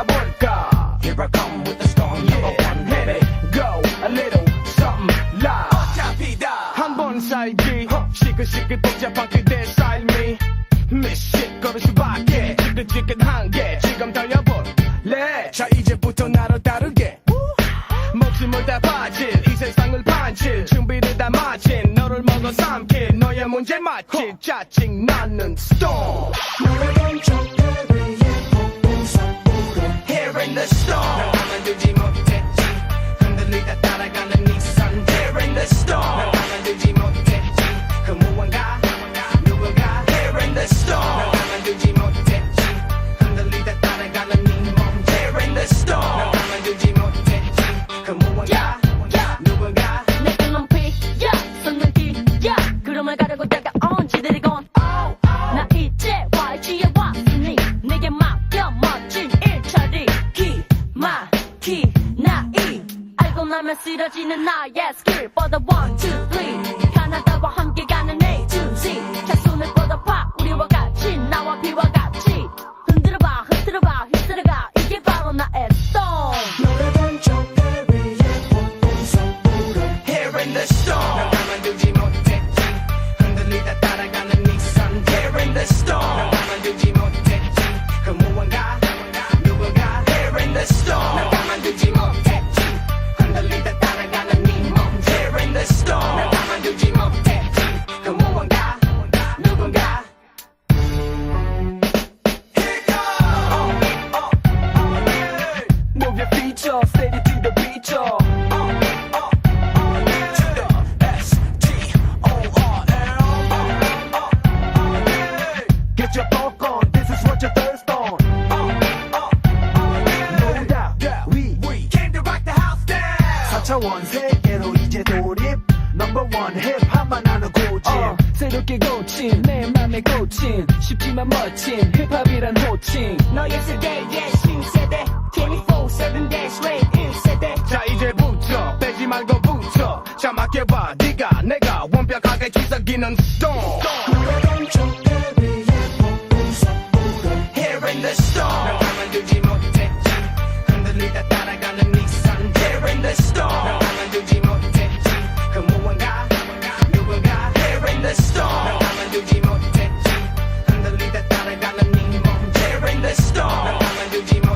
가볼까? Here I come with the storm yeah. Number one let it go A little something live 어차피 다한번 살기 그 시끌시끌 복잡한 그대 삶이 미식 걸을 수밖에 지긋지긋한 게. 지금 달려볼래? 자 이제부터 나를 따르게. 목숨을 다 바칠 이 세상을 반칠. 준비를 다 마친. 너를 먹어 삼킬. 너의 문제 맞힐 짜증나는 스톰 노래 멈춰. The storm. 난 가만두지 못했지 흔들리다 따라가는 니선 Here in the storm 난 가만두지 못했지 그 무언가 누군가 Here in the storm 난 가만두지 못했지 흔들리다 따라가는 네몸 Here in the storm 알고 나면 쓰러지는 나의 스킬. For the one, two, three. 가나다와 함께 가는 차원 세계로 이제 돌입. 넘버원 힙합만 하는 고집. 어, 새롭게 고친 내 맘에 고친. 쉽지만 멋진 힙합이란 호칭. 너의 세대 예 신세대 24-7 dash rate 1세대. 자 이제부터 빼지 말고 붙여. 자 맡겨봐. 네가 내가 완벽하게 뒤섞이는 똥 그런 쪽 대비에 복근 속보를 Here in the storm. 날 가만두지 마. the storm.